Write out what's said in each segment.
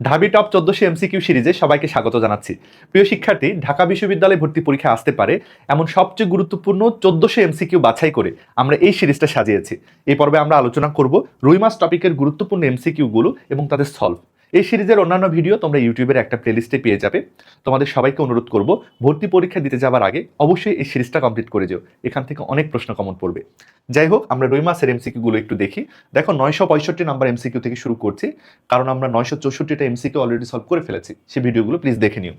ঢাবি টপ চোদ্দশো এমসিকিউ সিরিজে সবাইকে স্বাগত জানাচ্ছি। প্রিয় শিক্ষার্থী, ঢাকা বিশ্ববিদ্যালয়ে ভর্তি পরীক্ষা আসতে পারে এমন সবচেয়ে গুরুত্বপূর্ণ চোদ্দশো এমসিকিউ বাছাই করে আমরা এই সিরিজটা সাজিয়েছি। এই পর্বে আমরা আলোচনা করব রুই মাস টপিকের গুরুত্বপূর্ণ এমসিকিউগুলো এবং তাদের সলভ এই সিরিজের অন্যান্য ভিডিও তোমরা ইউটিউবের একটা প্লেলিস্টে পেয়ে যাবে। তোমাদের সবাইকে অনুরোধ করব, ভর্তি পরীক্ষা দিতে যাওয়ার আগে অবশ্যই এই সিরিজটা কমপ্লিট করে যেও। এখান থেকে অনেক প্রশ্ন কমন পড়বে। যাই হোক, আমরা রুই মাসের এমসিকিউগুলো একটু দেখি। দেখো, নয়শো পঁয়ষট্টি নাম্বার এমসিকিউ থেকে শুরু করছি, কারণ আমরা নয়শো চৌষট্টিটা এমসিকিউ অলরেডি সলভ করে ফেলেছি। সেই ভিডিওগুলো প্লিজ দেখে নিও।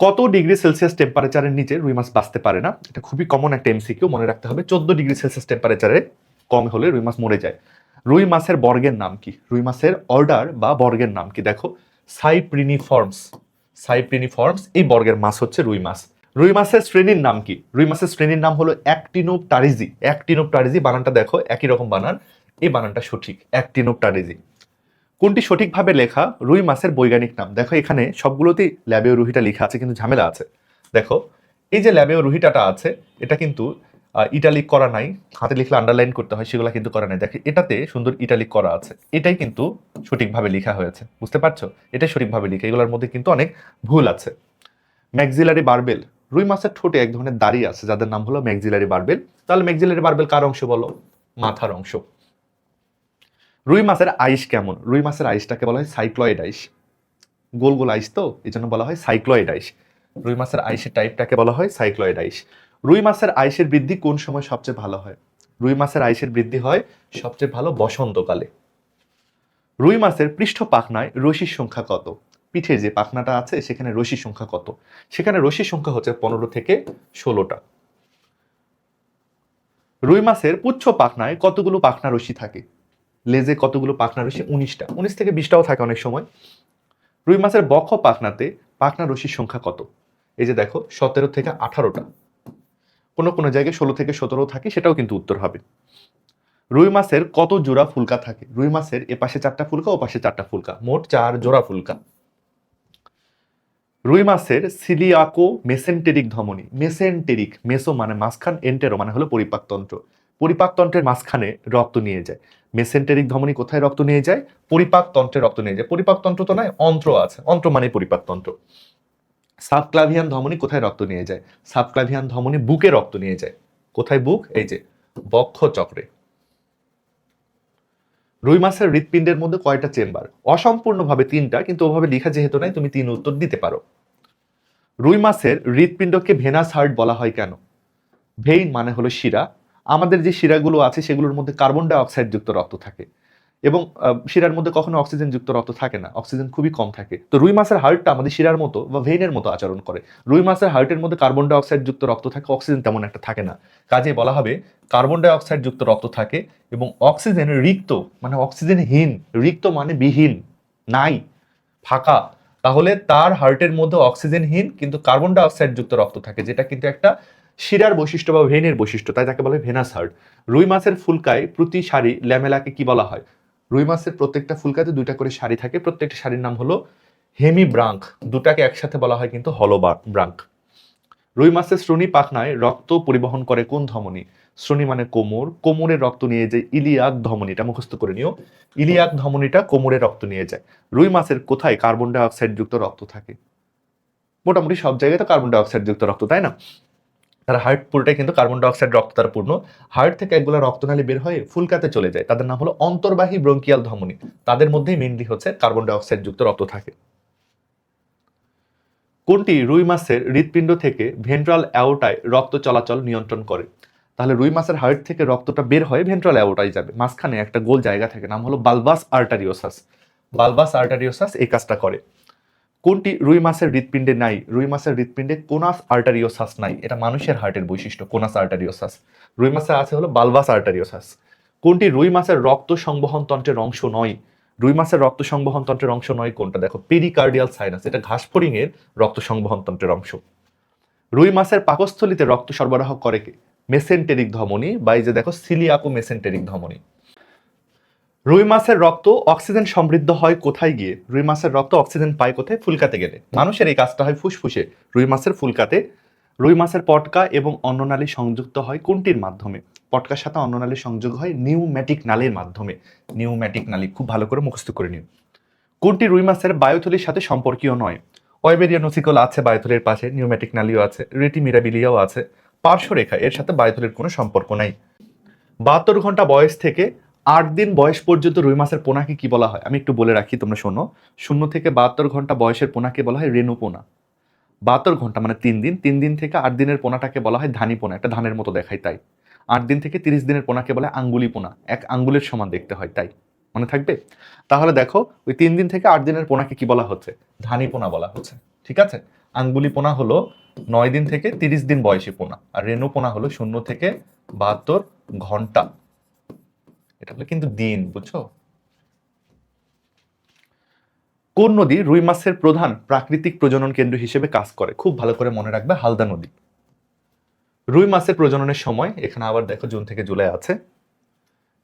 কত ডিগ্রি সেলসিয়াস টেম্পারেচারের নিচে রুই মাছ বাঁচতে পারে না? এটা খুবই কমন একটা এমসিকিউ মনে রাখতে হবে। চোদ্দ ডিগ্রি সেলসিয়াস টেম্পারেচারে কম হলে রুই মাছ মরে যায়। রুই মাছের বর্গের নাম কি? রুই মাছের অর্ডার বা বর্গের নাম কি? দেখো, সাইপ্রিনিফর্মস। সাইপ্রিনিফর্মস, এই বর্গের মাছ হচ্ছে রুই মাছ। রুই মাছের শ্রেণির নাম কি? রুই মাছের শ্রেণির নাম হলো অ্যাক্টিনোপটারিজি। অ্যাক্টিনোপটারিজি বানানটা দেখো, একই রকম বানান, এই বানানটা সঠিক অ্যাক্টিনোপ অ্যাক্টিনোপটারিজি। কোনটি সঠিকভাবে লেখা? রুই মাছের বৈজ্ঞানিক নাম। দেখো, এখানে সবগুলোতেই ল্যাবেও রুহিটা লেখা আছে, কিন্তু ঝামেলা আছে। দেখো, এই যে ল্যাবেও রুহিটাটা আছে, এটা কিন্তু ইটালিক করা নাই, হাতে লিখলে আন্ডারলাইন করতে হয়, সেগুলো কিন্তু করা নাই। দেখো, এটাতে সুন্দর ইটালিক করা আছে। এটাই কিন্তু সঠিকভাবে লেখা হয়েছে। বুঝতে পারছ? এটাই সঠিকভাবে লেখা। এগুলোর মধ্যে কিন্তু অনেক ভুল আছে। Maxillary barbel. রুই মাছের ঠোঁটে এক ধরনের দাড়ি আছে, যাদের নাম হলো ম্যাক্সিলারি বারবেল। তাহলে ম্যাক্সিলারি বারবেল কার অংশ বলো? মাথার অংশ। রুই মাছের আইস কেমন? রুই মাছের আইসটাকে বলা হয় সাইক্লয়েড আইস। গোল গোল আইস তো? এই জন্য বলা হয় সাইক্লয়েড আইস। রুই মাছের আইসের টাইপটাকে বলা হয় সাইক্লয়েড আইস। রুই মাছের আইসের বৃদ্ধি কোন সময় সবচেয়ে ভালো হয়? রুই মাছের আইসের বৃদ্ধি হয় সবচেয়ে ভালো বসন্তকালে। রুই মাছের পৃষ্ঠ পাখনায় রশির সংখ্যা কত? পিঠে যে পাখনাটা আছে, সেখানে রশির সংখ্যা কত? সেখানে রশির সংখ্যা হচ্ছে পনেরো থেকে ষোলোটা। রুই মাছের পুচ্ছ পাখনায় কতগুলো পাখনা রশি থাকে? লেজে কতগুলো পাখনা রশি? উনিশটা। উনিশ থেকে বিশটাও থাকে অনেক সময়। রুই মাছের বক্ষ পাখনাতে পাখনা রশির সংখ্যা কত? এই যে দেখো, সতেরো থেকে আঠারোটা। কোনো কোনো জায়গায় ষোলো থেকে সতেরো থাকে, সেটাও কিন্তু উত্তর হবে। রুই মাছের কত জোড়া ফুলকা থাকে? রুই মাছের এ পাশে চারটা ফুলকা, ও পাশে চারটা ফুলকা। মোট চার জোড়া ফুলকা। রুই মাছের সিলিয়াকো মেসেন্টেরিক ধমনী। মেসেন্টেরিক, মেসো মানে মাঝখান, এন্টেরো মানে হলো পরিপাকতন্ত্র। পরিপাকতন্ত্রের মাঝখানে রক্ত নিয়ে যায়। মেসেন্টেরিক ধমনী কোথায় রক্ত নিয়ে যায়? পরিপাকতন্ত্রে রক্ত নিয়ে যায়। পরিপাকতন্ত্র তো নয়, অন্ত্র আছে। অন্ত্র মানে পরিপাকতন্ত্র। সাবক্লাভিয়ান ধমনী কোথায় রক্ত নিয়ে যায়? সাবক্লাভিয়ান ধমনী বুকে রক্ত নিয়ে যায়। কোথায় বুক? এই যে, বক্ষ চক্রে। রুই মাছের হৃৎপিণ্ডের মধ্যে কয়টা চেম্বার? অসম্পূর্ণভাবে তিনটা, কিন্তু ওভাবে লেখা যেহেতু নাই, তুমি তিন উত্তর দিতে পারো। রুই মাছের হৃৎপিণ্ডকে ভেনাস হার্ট বলা হয় কেন? ভেইন মানে হলো শিরা। আমাদের যে শিরাগুলো আছে, সেগুলোর মধ্যে কার্বন ডাই অক্সাইড যুক্ত রক্ত থাকে। এবং শিরার মধ্যে কখনো অক্সিজেন যুক্ত রক্ত থাকে না। অক্সিজেন খুবই কম থাকে। তো রুই মাছের হার্টটা আমাদের শিরার মতো বা ভেইনের মতো আচরণ করে। রুই মাছের হার্টের মধ্যে কার্বন ডাই অক্সাইড যুক্ত রক্ত থাকে, অক্সিজেন তেমন একটা থাকে না। কাজে বলা হবে, কার্বন ডাই অক্সাইড যুক্ত রক্ত থাকে এবং অক্সিজেন রিক্ত মানে অক্সিজেনহীন, রিক্ত মানে বিহীন, নাই, ফাঁকা। তাহলে তার হার্টের মধ্যে অক্সিজেনহীন কিন্তু কার্বন ডাই অক্সাইড যুক্ত রক্ত থাকে, যেটা কিন্তু একটা শিরার বৈশিষ্ট্য বা ভেনের বৈশিষ্ট্য, তাই তাকে বলে ভেনাস হার্ট। রুই মাছের ফুলকায় প্রতি সারি ল্যামেলাকে কি বলা হয়? রুই মাছের প্রত্যেকটা ফুলকাতে দুইটা করে শাড়ি থাকে। প্রত্যেকটা শাড়ির নাম হলো হেমি ব্রাঙ্ক। দুটাকে একসাথে বলা হয় কিন্তু হলো ব্রাঙ্ক। রুই মাছের শ্রোণী পাখনায় রক্ত পরিবহন করে কোন ধমনী? শ্রোণী মানে কোমর। কোমরের রক্ত নিয়ে যায় ইলিয়াক ধমনীটা। মুখস্থ করে নিও। ইলিয়াক ধমনীটা কোমরে রক্ত নিয়ে যায়। রুই মাছের কোথায় কার্বন ডাই অক্সাইড যুক্ত রক্ত থাকে? মোটামুটি সব জায়গায় তো কার্বন ডাই অক্সাইড যুক্ত রক্ত, তাই না? তার হার্ট পুরোটাই কিন্তু কার্বন ডাই অক্সাইড রক্ত দ্বারা পূর্ণ। হার্ট থেকে একগুলো রক্তনালী বের হয়ে ফুলকাতে চলে যায়। তাদের নাম হলো অন্তর্বাহী ব্রঙ্কিয়াল ধমনী। তাদের মধ্যেই মেনলি হচ্ছে কার্বন ডাই অক্সাইড যুক্ত রক্ত থাকে। কোনটি রুই মাছের হৃৎপিণ্ড থেকে ভেন্ট্রাল অ্যাওটায় রক্ত চলাচল নিয়ন্ত্রণ করে? তাহলে রুই মাছের হার্ট থেকে রক্তটা বের হয়ে ভেন্ট্রাল অ্যাওটায় যাবে। মাঝখানে একটা গোল জায়গা থাকে, নাম হলো বালবাস আর্টারিওসাস। বালবাস আর্টারিওসাস এই কাজটা করে। কোনটি রুই মাছের হৃৎপিণ্ডে নাই? রুই মাছের হৃৎপিণ্ডে কোনাস আর্টারিওসাস নাই। এটা মানুষের হার্টের বৈশিষ্ট্য, কোনাস আর্টারিওসাস। রুই মাছের আছে হলো বালবাস আর্টারিওসাস। কোনটি রুই মাছের রক্ত সংবহন তন্ত্রের অংশ নয়? রুই মাছের রক্ত সংবহন তন্ত্রের অংশ নয় কোনটা? দেখো পেরিকার্ডিয়াল সাইনাস এটা ঘাসফড়িং এর রক্ত সংবহন তন্ত্রের অংশ। রুই মাছের পাকস্থলিতে রক্ত সরবরাহ করে কে? মেসেন্টেরিক ধমনী, বা এই যে দেখো, সিলিয়াকো মেসেন্টেরিক ধমনী। রুই মাছের রক্ত অক্সিজেন সমৃদ্ধ হয় কোথায় গিয়ে? রুই মাছের রক্ত অক্সিজেন পায় কোথায়? ফুলকাতে গেলে। মানুষের এই কাজটা হয় ফুসফুসে। রুই মাছের ফুলকাতে। রুই মাছের পটকা এবং অন্ননালী সংযুক্ত হয় কোনটির মাধ্যমে? পটকার সাথে অন্ননালী সংযোগ হয় নিউম্যাটিক নালীর মাধ্যমে। নিউম্যাটিক নালী খুব ভালো করে মুখস্থ করে নিন। কোনটি রুই মাছের বায়োথলির সাথে সম্পর্কীয় নয়? ওয়েবেরিয়া নসিকল আছে বায়োথলির পাশে, নিউম্যাটিক নালিও আছে। রেটি মিরাবিলিয়াও আছে। পার্শ্বরেখা, এর সাথে বায়োথলির কোনো সম্পর্ক নাই। বাহাত্তর ঘণ্টা বয়স থেকে আট দিন বয়স পর্যন্ত রুই মাছের পোনাকে কি বলা হয়? আমি একটু বলে রাখি, তোমরা শোনো। শূন্য থেকে বাহাত্তর ঘণ্টা বয়সের পোনাকে বলা হয় রেণু পোনা। বাহাত্তর ঘণ্টা মানে তিন দিন। তিন দিন থেকে আট দিনের পোনাটাকে বলা হয় ধানি পোনা, একটা ধানের মতো দেখায় তাই। আট দিন থেকে তিরিশ দিনের পোনাকে বলা হয় আঙ্গুলি পোনা, এক আঙ্গুলের সমান দেখতে হয় তাই। মনে থাকবে? তাহলে দেখো, ওই তিন দিন থেকে আট দিনের পোনাকে কি বলা হচ্ছে? ধানি পোনা বলা হচ্ছে। ঠিক আছে? আঙ্গুলি পোনা হলো নয় দিন থেকে তিরিশ দিন বয়সী পোনা, আর রেণু পোনা হলো শূন্য থেকে বাহাত্তর ঘণ্টা। এটা হলো কিন্তু দিন, বুঝছ? কোন নদী রুই মাছের প্রধান প্রাকৃতিক প্রজনন কেন্দ্র হিসেবে কাজ করে? খুব ভালো করে মনে রাখবে, হালদা নদী। রুই মাছের প্রজননের সময়, এখানে আবার দেখো জুন থেকে জুলাই আছে,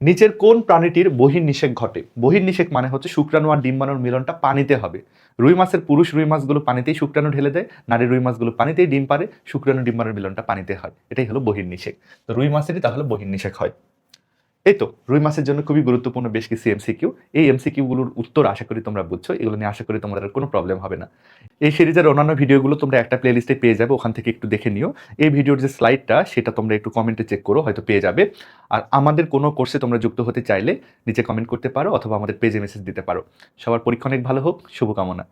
নিচের কোন প্রাণীটির বহির্নিষেক ঘটে? বহির্নিষেক মানে হচ্ছে শুক্রাণু আর ডিম্বাণুর মিলনটা পানিতে হবে। রুই মাছের পুরুষ রুই মাছগুলো পানিতেই শুক্রাণু ঢেলে দেয়, নারী রুই মাছগুলো পানিতেই ডিম পারে শুক্রাণু ডিম্বাণুর মিলনটা পানিতে হয়। এটাই হলো বহির্নিষেক। তো রুই মাছেরই তাহলে বহির্নিষেক হয়। এই তো রুই মাছের জন্য খুবই গুরুত্বপূর্ণ বেশ কিছু এমসিকিউ এই এমসিকিউগুলোর উত্তর আশা করি তোমরা বুঝছ, এগুলো নিয়ে আশা করি তোমাদের কোনো প্রবলেম হবে না। এই সিরিজের অন্যান্য ভিডিওগুলো তোমরা একটা প্লেলিস্টে পেয়ে যাবে, ওখান থেকে একটু দেখে নিও। এই ভিডিওর যে স্লাইডটা সেটা তোমরা একটু কমেন্টে চেক করো, হয়তো পেয়ে যাবে। আর আমাদের কোনো কোর্সে তোমরা যুক্ত হতে চাইলে, নিচে কমেন্ট করতে পারো, অথবা আমাদের পেজে মেসেজ দিতে পারো। সবার পরীক্ষা অনেক ভালো হোক, শুভকামনা।